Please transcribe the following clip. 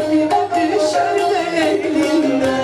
Elime düşer elinden